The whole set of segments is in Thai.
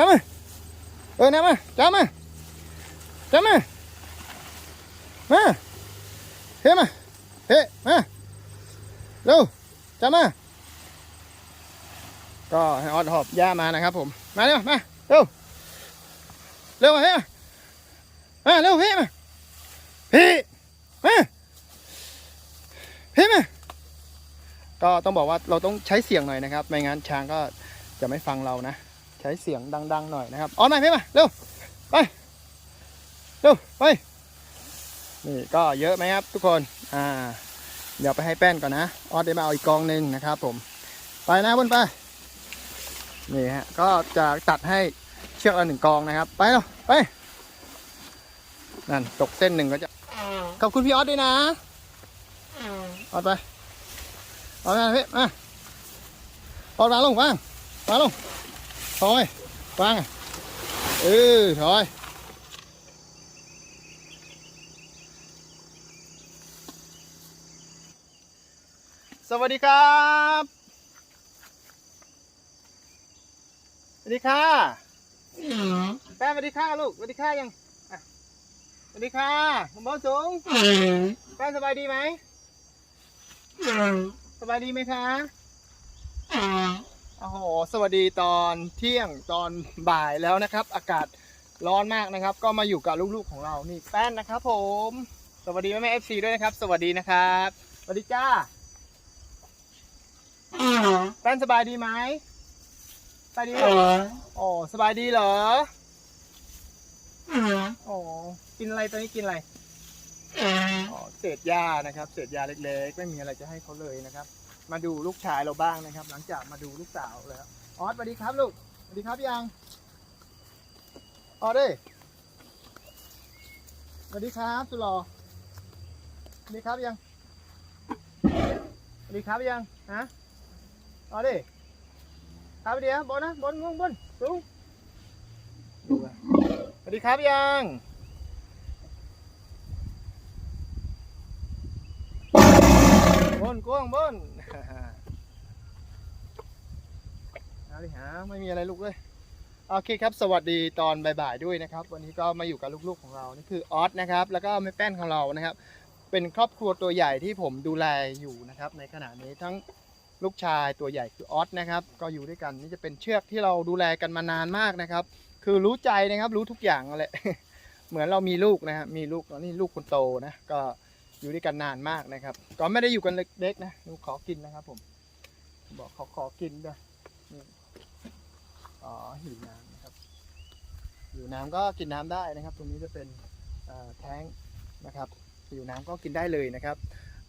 จับมาเออนะมาจับมาจับมามาเฮ้มาเฮ้มาเร็วจับมาก็ให้ออดหอบย่ามานะครับผม มาเร็วมาเร็วเร็วมาเฮ้มาเร็วเฮ้มาเฮ้มาเฮ้มาก็ต้องบอกว่าเราต้องใช้เสียงหน่อยนะครับ ไม่งั้นช้างก็จะไม่ฟังเรานะ ใช้เสียงดัง ๆ หน่อยนะครับออนมาเพ่มาเร็วไปเร็วไปนี่ก็เยอะไหมครับทุกคนอ่าเดี๋ยวไปให้แป้นก่อนนะออดได้มาเอาอีกกองหนึ่งนะครับ ผม ไปนะบนไปนี่ฮะก็จะตัดให้เชือกละหนึ่งกองนะครับ ไปเร็วไปนั่นตกเส้นหนึ่งก็จะขอบคุณพี่ออสด้วยนะออดไปออดมาพี่มาออดวางลงวางวางลง ถอยวางเออถอยสวัสดีครับสวัสดีค่ะแป้งสวัสดีค่ะลูกสวัสดีค่ะยังอะสวัสดีค่ะผมบอลสูงแป้งสบายดีไหมสบายดีไหมคะ โอ้โห สวัสดีตอนเที่ยงตอนบ่ายแล้วนะครับ อากาศร้อนมากนะครับ ก็มาอยู่กับลูกๆของเรา นี่แป้นนะครับผม สวัสดีแม่แม่เอฟซีด้วยนะครับ สวัสดีนะครับ สวัสดีจ้า แป้นสบายดีไหมสบายดีเหรอโอ้สบายดีเหรอโอ้กินอะไรตอนนี้กินอะไรอ๋อเศษหญ้านะครับ เศษหญ้าเล็กๆ ไม่มีอะไรจะให้เขาเลยนะครับ มาดูลูกชายเราบ้างนะครับ หลังจากมาดูลูกสาวแล้วออสสวัสดีครับลูกสวัสดีครับยังออสเด้สวัสดีครับสุดหลอสวัสดีครับยังสวัสดีครับยังฮะออสเด้ครับเดียวบนนะบนงงบนสูงสวัสดีครับยังบนกวางบน ดิฮะไม่มีอะไรลูกเลยโอเคครับ สวัสดีตอนบ่ายๆด้วยนะครับ วันนี้ก็มาอยู่กับลูกๆของเรานี่คือออสนะครับ แล้วก็แม่แป้นของเรานะครับ เป็นครอบครัวตัวใหญ่ที่ผมดูแลอยู่นะครับ ในขณะนี้ทั้งลูกชายตัวใหญ่คือออสนะครับ ก็อยู่ด้วยกันนี่จะเป็นเชือกที่เราดูแลกันมานานมากนะครับ คือรู้ใจนะครับรู้ทุกอย่างแหละเหมือนเรามีลูกนะครับมีลูกตอนนี้ลูกคนโตนะก็อยู่ด้วยกันนานมากนะครับ ก็ไม่ได้อยู่กันเล็กๆนะหนูขอกินนะครับผมบอกขอขอกินด้วย อ๋อหิวน้ำนะครับหิวน้ำก็กินน้ำได้นะครับ ตรงนี้จะเป็นเอ่อแท้งนะครับหิวน้ำก็กินได้เลยนะครับ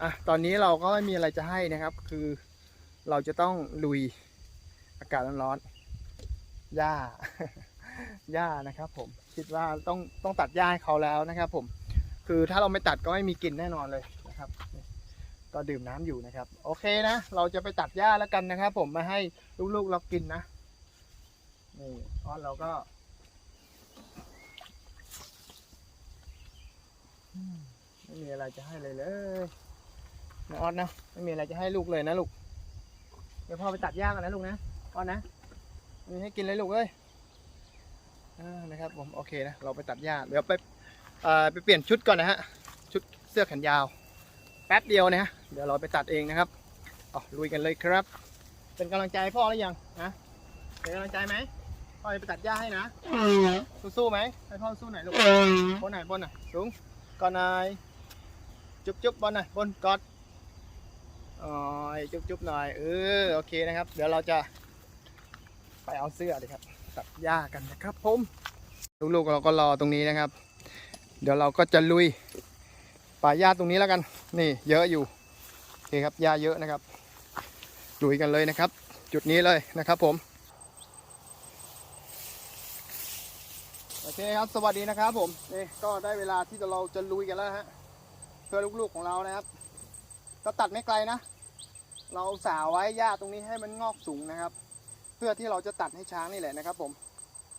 อะตอนนี้เราก็ไม่มีอะไรจะให้นะครับ คือเราจะต้องลุยอากาศร้อนๆหญ้า หญ้านะครับ ผมคิดว่าต้องต้องตัดหญ้าให้เขาแล้วนะครับ ผม คือถ้าเราไม่ตัดก็ไม่มีกินแน่นอนเลยนะครับ ก็ดื่มน้ำอยู่นะครับ โอเคนะ เราจะไปตัดหญ้าแล้วกันนะครับ ผมมาให้ลูกๆเรากินนะนี่ออสเราก็ไม่มีอะไรจะให้เลยเลยนะออสนะไม่มีอะไรจะให้ลูกเลยนะลูกเดี๋ยวพ่อไปตัดหญ้ากันนะลูกนะออสนะมีให้กินเลยลูกเอ้ยอนะครับผมโอเคนะเราไปตัดหญ้าเดี๋ยวไปเอ่อไปเปลี่ยนชุดก่อนนะฮะชุดเสื้อแขนยาว ป๊บเดียวนะฮะเดี๋ยวเราไปตัดเองนะครับเอลุยกันเลยครับ เป็นกำลังใจพ่อหรือยังนะเป็นกำลังใจไหมพ่อจะไปตัดหญ้าให้นะสู้ๆไหมให้พ่อสู้หน่อยลูกบนไหนอยบนหน่อยสูงก่อนหน่อยจุ๊บจุ๊บบนหน่อยบนกอดอ๋อจุ๊บจุ๊บหน่อยเออโอเคนะครับ เดี๋ยวเราจะ ไปเอาเสื้อเลยครับ ตัดหญ้ากันนะครับผมลูกๆเราก็รอตรงนี้นะครับ เดี๋ยวเราก็จะลุย ป่าหญ้าตรงนี้แล้วกัน นี่เยอะอยู่โอเคครับหญ้าเยอะนะครับลุยกันเลยนะครับ จุดนี้เลยนะครับผมโอเคครับสวัสดีนะครับผมนี่ก็ได้เวลาที่เราจะลุยกันแล้วฮะเพื่อลูกๆของเรานะครับ ก็ตัดไม่ไกลนะ เราสาวไว้หญ้าตรงนี้ให้มันงอกสูงนะครับ เพื่อที่เราจะตัดให้ช้างนี่แหละนะครับ ผม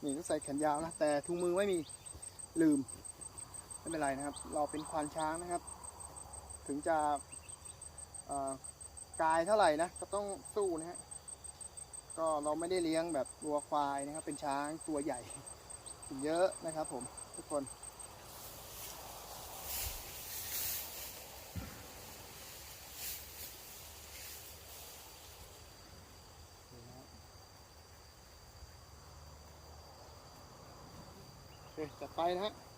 นี่ต้องใส่แขนยาวนะแต่ถุงมือไม่มีลืม ไม่เป็นไรนะครับ เราเป็นควานช้างนะครับ ถึงจะกายเท่าไหร่นะก็ต้องสู้นะฮะก็เราไม่ได้เลี้ยงแบบวัวควายนะครับ เป็นช้างตัวใหญ่เยอะนะครับผมทุกคนจัดไปนะฮะ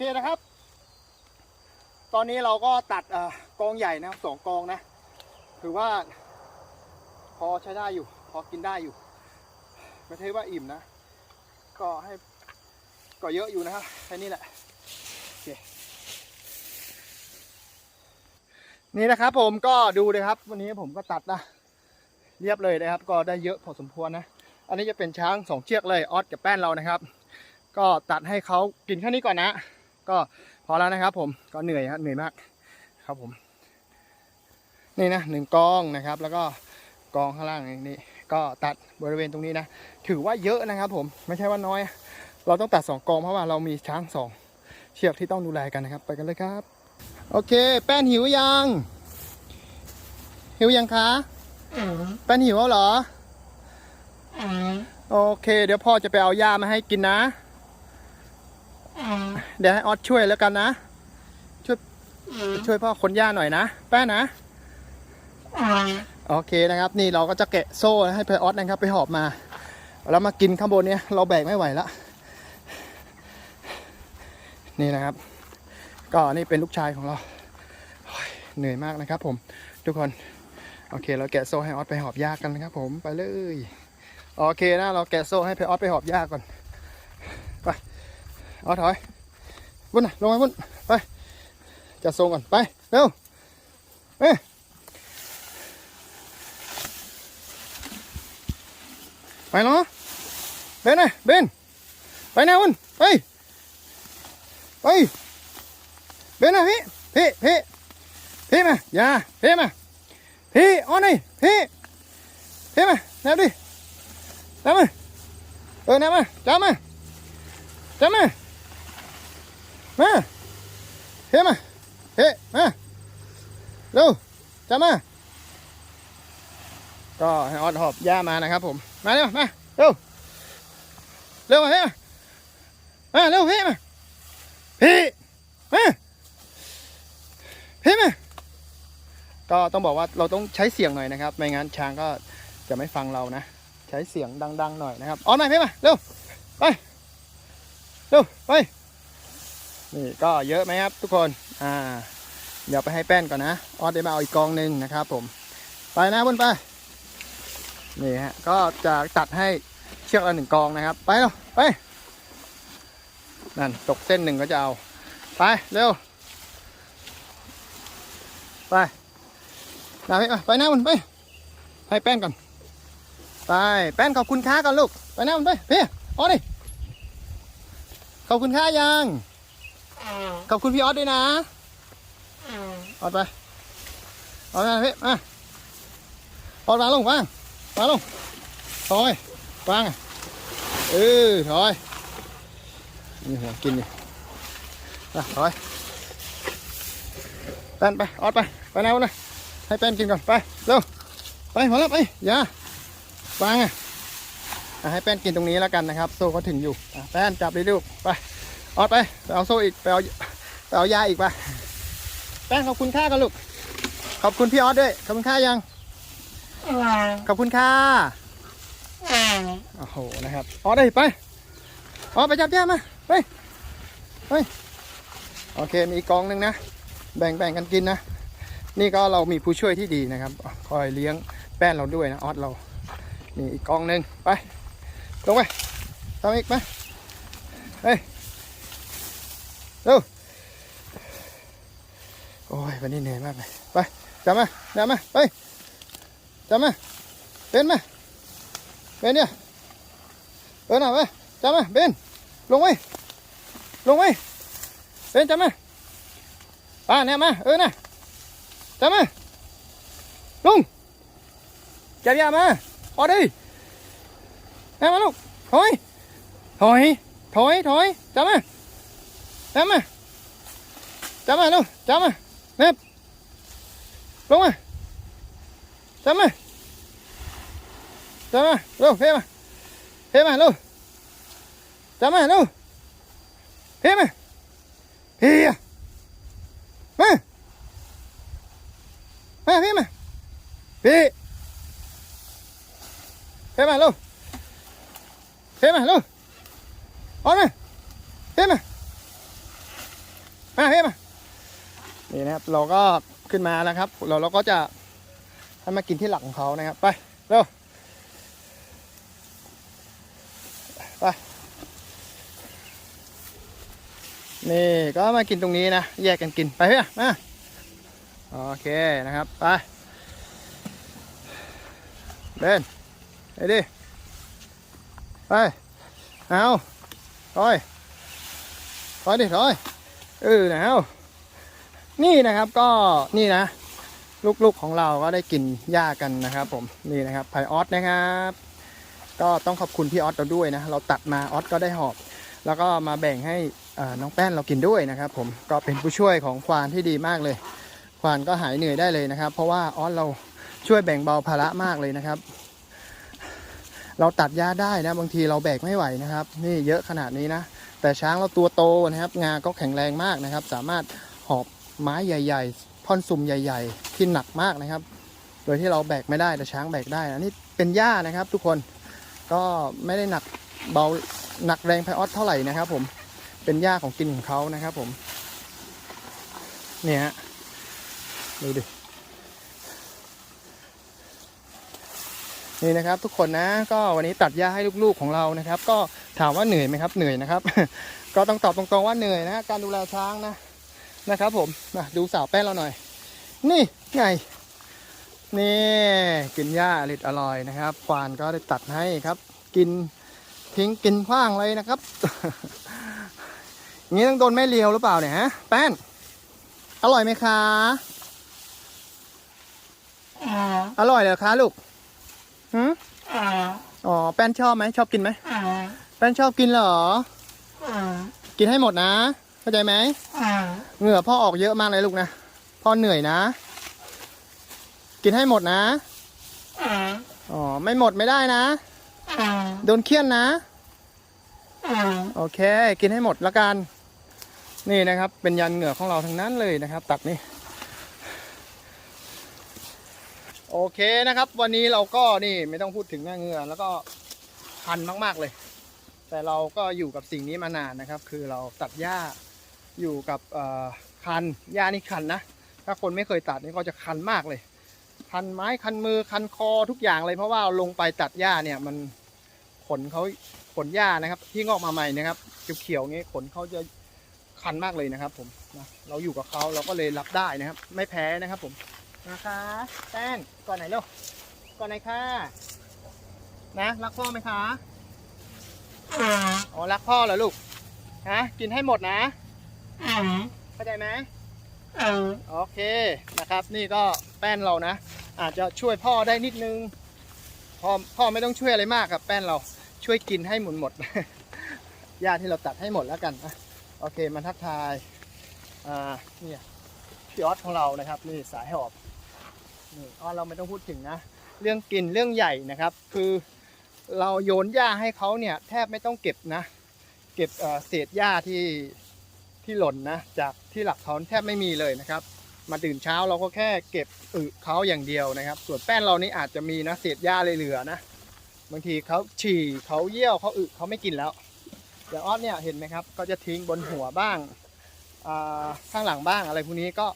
เคนะครับ ตอนนี้เราก็ตัดอกองใหญ่นะครับสองกองนะ ถือว่า พอใช้ได้อยู่ พอกินได้อยู่ ไม่ใช่ว่าอิ่มนะ ก็ให้ก็เยอะอยู่นะครับแค่นี้แหละโอเคนี่นะครับผมก็ดูเลยครับ วันนี้ผมก็ตัดนะเรียบเลยนะครับ ก็ได้เยอะพอสมควรนะ อันนี้จะเป็นช้างสองเชือกเลยออสกับแป้นเรานะครับ ก็ตัดให้เขากินแค่นี้ก่อนนะ ก็พอแล้วนะครับ ผมก็เหนื่อยครับเหนื่อยมากครับผม นี่นะหนึ่งกองนะครับ แล้วก็กองข้างล่างนี่ก็ตัดบริเวณตรงนี้นะ ถือว่าเยอะนะครับ ผมไม่ใช่ว่าน้อย เราต้องตัดสองกองเพราะว่าเรามีช้างสองเชือกที่ต้องดูแลกันนะครับ ไปกันเลยครับ โอเค แป้นหิวยัง หิวยังคะแป้นหิวแล้วเหรอโอเค เดี๋ยวพ่อจะไปเอายามาให้กินนะ เดี๋ยวให้ออสช่วยแล้วกันนะ ช่วยช่วยพ่อขนหญ้าหน่อยนะ แป้นนะโอเคนะครับ นี่เราก็จะแกะโซ่ให้ไปออสนะครับ ไปหอบมา แล้วมากินข้างบนเนี้ยเราแบกไม่ไหวละนี่นะครับ ก็นี่เป็นลูกชายของเราเหนื่อยมากนะครับ ผมทุกคน โอเค เราแกะโซ่ให้ออสไปหอบหญ้ากันนะครับ ผมไปเลย โอเคนะเราแกะโซ่ให้ไปออสไปหอบหญ้าก่อนไป ออสถอยบุญนะลงไปบุญไปจัดทรงก่อนไปเร็วเอ้ยไปเนาะเบนนะเบนไปนะบุญไปไปเบนนะพี่พี่พี่พี่มาอย่าพี่มาพี่เออนนี่พี่พี่มาแนบดิ Nè mày Ừ nè mày Chá mày Chá mày Nè Thế mày Thế Nè Lưu Chá mày ก็ให้ออดหอบย่ามานะครับผม มาเร็วมาเร็วเร็วมาเฮ้มามาเร็วเฮ้มาเฮ้มาเฮ้มาก็ต้องบอกว่าเราต้องใช้เสียงหน่อยนะครับ ไม่งั้นช้างก็จะไม่ฟังเรานะ ใช้เสียงดัง ๆ หน่อยนะครับออนหน่อยพี่มาเร็วไปเร็วไป นี่ก็เยอะไหมครับทุกคนอ่าเดี๋ยวไปให้แป้นก่อนนะออดได้มาเอาอีกกองหนึ่งนะครับ ผม ไปนะบนไปนี่ฮะก็จะตัดให้เชือกละหนึ่งกองนะครับ ไปเร็วไปนั่นตกเส้นหนึ่งก็จะเอาไปเร็วไปนะพี่มาไปนะบนไปให้แป้นก่อนไปแป้นขอบคุณค้าก่อนลูกไปนะมันไปพี่ออสดิขอบคุณค้ายัง ขอบคุณพี่ออสด้วยนะออสไปออสมาพี่มาออสวางลงวางวางลงถอยวางเออถอยนี่หัวกินนี่อะถอยแป้นไปออสไปไปนะวันนะให้แป้นกินก่อนไปเร็วไปพอแล้วไปอย่าวางอะอะให้แป้นกินตรงนี้แล้วกันนะครับโซ่เขาถึงอยู่อะแป้นจับเลยลูกไป ออดไปไปเอาโซ่อีกไปเอาไปเอายาอีกไปแป้นขอบคุณค่ากันลูก ขอบคุณพี่ออสด้วย ขอบคุณค่ายัง ขอบคุณค่าโอ้โหนะครับออสเลยไปออสไปจับยามาไปไปโอเคมีอีกกองหนึ่งนะ แบ่งแบ่งกันกินนะ นี่ก็เรามีผู้ช่วยที่ดีนะครับ คอยเลี้ยงแป้นเราด้วยนะออสเรานี่อีกกองหนึ่งไปลงไปทำอีกไปเฮ้ย เร็วโอ้ยวันนี้เหนื่อยมากเลยไปจับมาจับมาไปจับมาเป็นมาเป็นเนี่ยเออหน่ะไปจับมาเป็นลงไปลงไปเป็นจับมาป้าเนี่ยมาเออน่ะจับมาลุงจับยามาออดิแม่มาลูกถอยถอยถอยถอยจับมา จับมาจับมาลูกจับมาเน็บลงมาจับมาจับมาลูกเพ่มาเพ่มาลูกจับมาลูกเพ่มาเฮียมามาเพ่มาเพ่ thế mà luôn thế mà luôn ôi mà thế mà มาเฮ้มานี่นะครับเราก็ขึ้นมาแล้วครับเราเราก็จะให้มากินที่หลักของเขานะครับ ไปเร็วไปนี่ก็มากินตรงนี้นะ แยกกันกินไปเฮ้ยมาโอเคนะครับ ไปเดินไปดิไปเอาถอยถอยดิถอย เออหนาวนี่นะครับก็นี่นะ ลูกๆของเราก็ได้กินหญ้ากันนะครับ ผมนี่นะครับไผ่ออสนะครับ ก็ต้องขอบคุณพี่ออสเราด้วยนะเราตัดมาออสก็ได้หอบ แล้วก็มาแบ่งให้น้องแป้นเรากินด้วยนะครับ ผมก็เป็นผู้ช่วยของควานที่ดีมากเลย ควานก็หายเหนื่อยได้เลยนะครับ เพราะว่าออสเราช่วยแบ่งเบาภาระมากเลยนะครับ เราตัดหญ้าได้นะบางทีเราแบกไม่ไหวนะครับ นี่เยอะขนาดนี้นะ แต่ช้างเราตัวโตนะครับ งาก็แข็งแรงมากนะครับ สามารถหอบไม้ใหญ่ๆท่อนซุ่มใหญ่ ๆ ที่หนักมากนะครับ โดยที่เราแบกไม่ได้แต่ช้างแบกได้นะนี่เป็นหญ้านะครับ ทุกคนก็ไม่ได้หนักเบาหนักแรงไพออสเท่าไหร่นะครับ ผมเป็นหญ้าของกินของเขานะครับ ผมเนี่ยดูดิ นี่นะครับทุกคนนะก็วันนี้ตัดหญ้าให้ลูกๆของเรานะครับ ก็ถามว่าเหนื่อยไหมครับเหนื่อยนะครับ ก็ต้องตอบตรงๆว่าเหนื่อยนะการดูแลช้างนะนะครับ ผมมาดูสาวแป้นเราหน่อย นี่ไงนี่กินหญ้าอริดอร่อยนะครับควานก็ได้ตัดให้ครับ กินทิ้งกินขว้างเลยนะครับอย่างนี้ต้องโดนแม่เลียวหรือเปล่าเนี่ยฮะแป้น อร่อยไหมคะ อร่อยเหรอคะลูก หืมอ๋อ แป้นชอบไหมชอบกินไหม แป้นชอบกินเหรอ กินให้หมดนะ เข้าใจไหมเหงื่อพ่อออกเยอะมากเลยลูกนะ พ่อเหนื่อยนะ กินให้หมดนะอ๋อ ไม่หมดไม่ได้นะ โดนเคี่ยนนะ โอเค กินให้หมดละกัน นี่นะครับ เป็นยันเหงื่อของเราทั้งนั้นเลยนะครับ ตัดนี่ โอเคนะครับ วันนี้เราก็นี่ไม่ต้องพูดถึงหน้าเหงื่อแล้วก็คันมากๆเลย แต่เราก็อยู่กับสิ่งนี้มานานนะครับ คือเราตัดหญ้าอยู่กับคันหญ้านี่คันนะถ้าคนไม่เคยตัดนี่ก็จะคันมากเลยคันไม้คันมือคันคอทุกอย่างเลยเพราะว่าลงไปตัดหญ้าเนี่ยมันขนเขาขนหญ้านะครับ ที่งอกมาใหม่นะครับเขียวๆงี้ขนเขาจะคันมากเลยนะครับ ผมนะเราอยู่กับเขาเราก็เลยรับได้นะครับ ไม่แพ้นะครับผม นะคะแป้นก่อนไหนลูกก่อนไหนค่ะนะรักพ่อไหมคะอ๋อรักพ่อเหรอลูกฮะกินให้หมดนะเข้าใจไหมโอเคนะครับ นี่ก็แป้นเรานะ อาจจะช่วยพ่อได้นิดนึงพ่อพ่อไม่ต้องช่วยอะไรมากครับแป้นเราช่วยกินให้หมดหมดหญ้าที่เราตัดให้หมดแล้วกันนะโอเคมาทักทายอ่าเนี่ยพี่ออสของเรานะครับ นี่สายหอบ นี่ออเราไม่ต้องพูดถึงนะ เรื่องกินเรื่องใหญ่นะครับ คือเราโยนหญ้าให้เขาเนี่ยแทบไม่ต้องเก็บนะ เก็บเศษหญ้าที่ที่หล่นนะจากที่หลักเขาแทบไม่มีเลยนะครับ มาตื่นเช้าเราก็แค่เก็บอึเขาอย่างเดียวนะครับ ส่วนแป้นเรานี่อาจจะมีนะเศษหญ้าเลยเหลือนะบางทีเขาฉี่เขาเยี่ยวเขาอึเขาไม่กินแล้วอย่างออสเนี่ยเห็นไหมครับ ก็จะทิ้งบนหัวบ้างข้างหลังบ้างอะไรพวกนี้ก็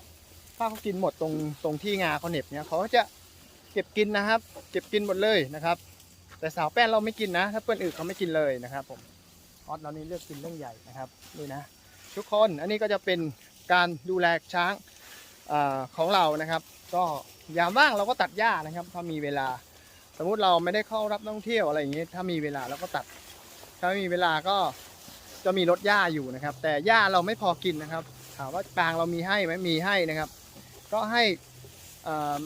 ถ้าเขากินหมดตรงตรงที่งาเขาเหน็บเนี่ยเขาก็จะเก็บกินนะครับ เก็บกินหมดเลยนะครับ แต่สาวแป้นเราไม่กินนะ ถ้าเปิ้ลอึเขาไม่กินเลยนะครับผมออสเรานี่เลือกกินเรื่องใหญ่นะครับนี่นะทุกคนอันนี้ก็จะเป็นการดูแลช้างอของเรานะครับ ก็ยามว่างเราก็ตัดหญ้านะครับ ถ้ามีเวลา สมมุติเราไม่ได้เข้ารับนักท่องเที่ยวอะไรอย่างนี้ถ้ามีเวลาเราก็ตัด ถ้าไม่มีเวลาก็จะมีรถหญ้าอยู่นะครับ แต่หญ้าเราไม่พอกินนะครับ ถามว่าปางเรามีให้ไหมมีให้นะครับ ก็ให้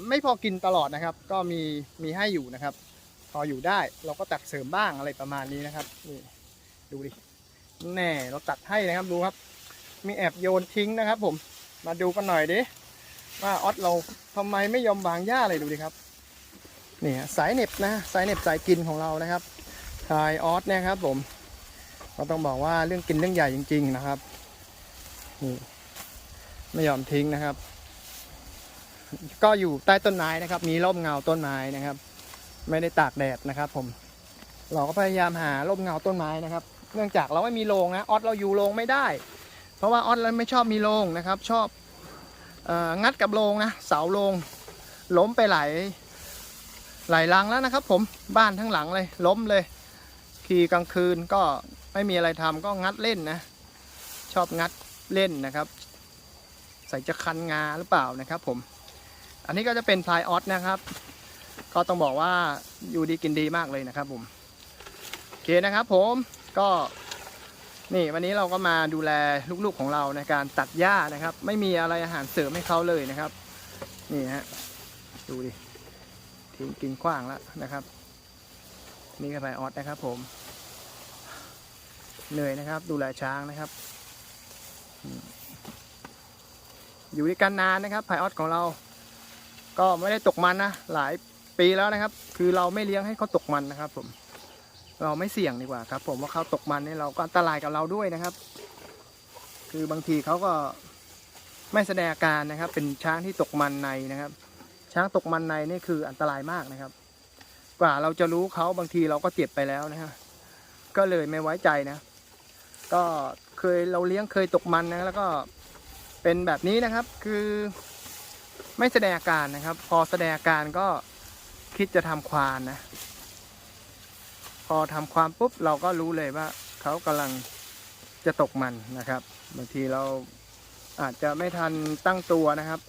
ไม่พอกินตลอดนะครับ ก็มีมีให้อยู่นะครับ พออยู่ได้เราก็ตัดเสริมบ้างอะไรประมาณนี้นะครับนี่ดูดิแน่เราตัดให้นะครับดูครับ มีแอบโยนทิ้งนะครับ ผมมาดูกันหน่อยดิว่าออสเราทำไมไม่ยอมวางหญ้าเลยดูดิครับนี่ฮะสายเน็บนะสายเน็บสายกินของเรานะครับทายออสเนี่ยครับผมก็ต้องบอกว่าเรื่องกินเรื่องใหญ่จริง ๆนะครับนี่ไม่ยอมทิ้งนะครับ ก็อยู่ใต้ต้นไม้นะครับ มีร่มเงาต้นไม้นะครับ ไม่ได้ตากแดดนะครับ ผม เราก็พยายามหาร่มเงาต้นไม้นะครับ เนื่องจากเราไม่มีโรงนะออสเราอยู่โรงไม่ได้ เพราะว่าออสแล้วไม่ชอบมีโรงนะครับ ชอบองัดกับโรงนะเสาโรงล้มไปหลายหลายลังแล้วนะครับ ผมบ้านทั้งหลังเลย ล้มเลยขี่กลางคืนก็ไม่มีอะไรทำก็งัดเล่นนะ ชอบงัดเล่นนะครับ ใส่จะคันงาหรือเปล่านะครับ ผม อันนี้ก็จะเป็นพลายออสนะครับ ก็ต้องบอกว่าอยู่ดีกินดีมากเลยนะครับผมโอเคนะครับผมก็นี่วันนี้เราก็มาดูแลลูกๆของเราในการตัดหญ้านะครับ ไม่มีอะไรอาหารเสริมให้เขาเลยนะครับ นี่ฮะดูดิทิ้งกินขว้างแล้วนะครับ นี่ก็พลายออสนะครับ ผมเหนื่อยนะครับ ดูแลช้างนะครับ อยู่ด้วยกันนานนะครับพายออสของเรา ก็ไม่ได้ตกมันนะหลายปีแล้วนะครับ คือเราไม่เลี้ยงให้เขาตกมันนะครับ ผม เราไม่เสี่ยงดีกว่าครับ ผมว่าเขาตกมันนี่เราก็อันตรายกับเราด้วยนะครับ คือบางทีเขาก็ไม่แสดงอาการนะครับ เป็นช้างที่ตกมันในนะครับ ช้างตกมันในนี่คืออันตรายมากนะครับ กว่าเราจะรู้เขาบางทีเราก็เจ็บไปแล้วนะครับก็เลยไม่ไว้ใจนะ ก็เคยเราเลี้ยงเคยตกมันนะแล้วก็เป็นแบบนี้นะครับ คือ ไม่แสดงอาการนะครับ พอแสดงอาการก็คิดจะทำควานนะ พอทำความปุ๊บเราก็รู้เลยว่าเขากำลังจะตกมันนะครับบางทีเราอาจจะไม่ทันตั้งตัวนะครับ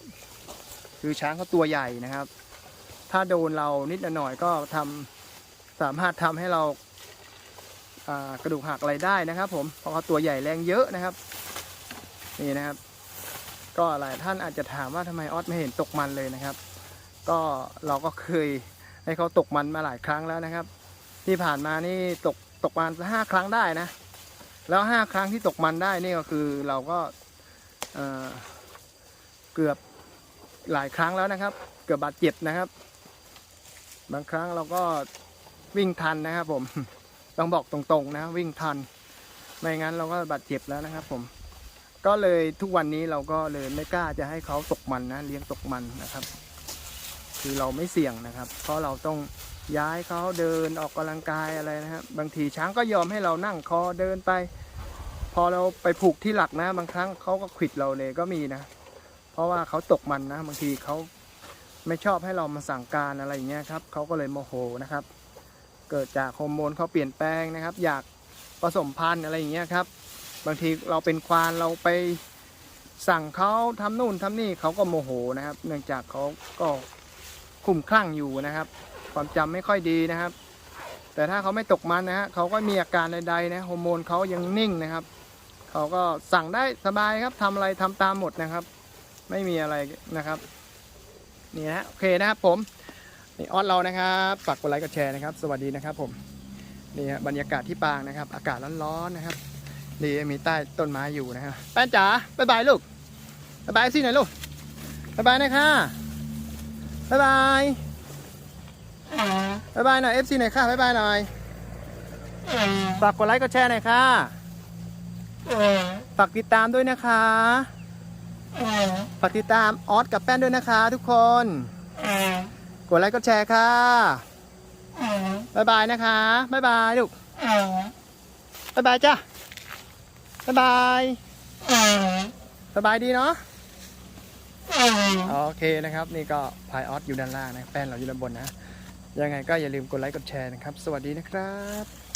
คือช้างเขาตัวใหญ่นะครับ ถ้าโดนเรานิดหน่อยก็ทำสามารถทำให้เราากระดูกหักอะไรได้นะครับ ผมเพราะเขาตัวใหญ่แรงเยอะนะครับ นี่นะครับ ก็หลายท่านอาจจะถามว่าทำไมออสไม่เห็นตกมันเลยนะครับ ก็เราก็เคยให้เขาตกมันมาหลายครั้งแล้วนะครับ ที่ผ่านมานี่ตกตกมันห้าครั้งได้นะ แล้วห้าครั้งที่ตกมันได้นี่ก็คือเราก็เเกือบหลายครั้งแล้วนะครับ เกือบบาดเจ็บนะครับ บางครั้งเราก็วิ่งทันนะครับผมต้องบอกตรงๆนะวิ่งทันไม่งั้นเราก็บาดเจ็บแล้วนะครับผม ก็เลยทุกวันนี้เราก็เลยไม่กล้าจะให้เขาตกมันนะเลี้ยงตกมันนะครับ คือเราไม่เสี่ยงนะครับ เพราะเราต้องย้ายเขาเดินออกกำลังกายอะไรนะครับบางทีช้างก็ยอมให้เรานั่งคอเดินไป พอเราไปผูกที่หลักนะ บางครั้งเขาก็ขิดเราเลยก็มีนะ เพราะว่าเขาตกมันนะ บางทีเขาไม่ชอบให้เรามาสั่งการอะไรอย่างเงี้ยครับเขาก็เลยโมโหนะครับ เกิดจากฮอร์โมนเขาเปลี่ยนแปลงนะครับ อยากผสมพันธุ์อะไรอย่างเงี้ยครับ บางทีเราเป็นควานเราไปสั่งเขาทำนู่นทำนี่เขาก็โมโหนะครับ เนื่องจากเขาก็คุ้มคลั่งอยู่นะครับ ความจำไม่ค่อยดีนะครับ แต่ถ้าเขาไม่ตกมันนะฮะเขาก็มีอาการใดๆนะฮอร์โมนเขายังนิ่งนะครับเขาก็สั่งได้สบายครับทำอะไรทำตามหมดนะครับ ไม่มีอะไรนะครับนี่นะฮะโอเคนะครับผมนี่ออสเรานะครับฝากกดไลค์กดแชร์นะครับ สวัสดีนะครับผมนี่ฮะบรรยากาศที่ปางนะครับ อากาศร้อนๆนะครับ นี่มีใต้ต้นไม้อยู่นะครับแป้นจ๋าบ๊ายบายลูกบ๊ายบายสิหน่อยลูกบ๊ายบายนะคะบ๊ายบายบ๊ายบายหน่อยเอฟซีหน่อยค่ะบ๊ายบายหน่อยฝากกดไลค์กดแชร์หน่อยค่ะฝากติดตามด้วยนะคะฝากติดตามออสกับแป้นด้วยนะคะ ทุกคนกดไลค์กดแชร์ค่ะบายบายนะคะบายบายลูกบายบายจ้ะ บายบายสบายดีเนาะโอเคนะครับ นี่ก็พายออสอยู่ด้านล่างนะแป้นเราอยู่ด้านบนนะ ยังไงก็อย่าลืมกดไลค์กดแชร์นะครับ สวัสดีนะครับ